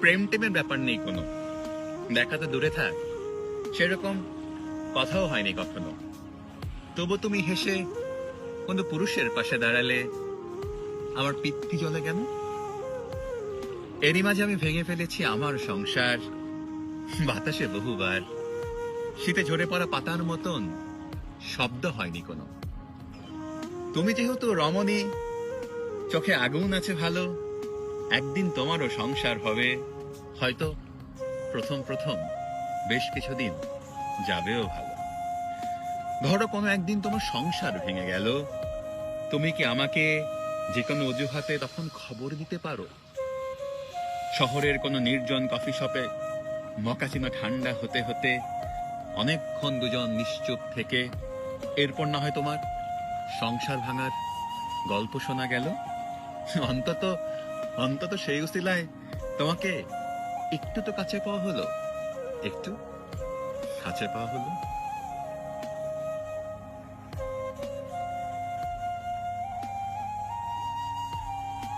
প্রেম টেমের ব্যাপার নেই কোনো। দেখা তো দূরে থাক। সেরকম কথাও হয়নি কখনো। তবু তুমি হেসে কোনো পুরুষের পাশে দাঁড়ালে আমার পিত্তি জ্বলে কেন? এরই মাঝে আমি ভেঙে ফেলেছি আমার সংসার। বাতাসে বহুবার। শীতে ঝরে পড়া পাতার মতন শব্দ হয়নি কোনো। তুমি যেহেতু রমণী, চোখে আগুন আছে ভালো। একদিন তোমারও সংসার হবে। হয়তো প্রথম প্রথম বেশ কিছুদিন যাবেও ভালো। ধরো কোনো একদিন তোমার সংসার ভেঙে গেল। তুমি কি আমাকে যে কোনো অজুহাতে তখন খবর দিতে পারো? শহরের কোনো নির্জন কফি শপে মকাচিনো ঠান্ডা হতে হতে অনেকক্ষণ দুজন নিশ্চুপ থেকে এরপর না হয় তোমার সংসার ভাঙার গল্প শোনা গেল? অন্তত অন্তত সেই উসিলায় তোমাকে একটু তো কাছে পাওয়া হলো। একটু কাছে পাওয়া হলো?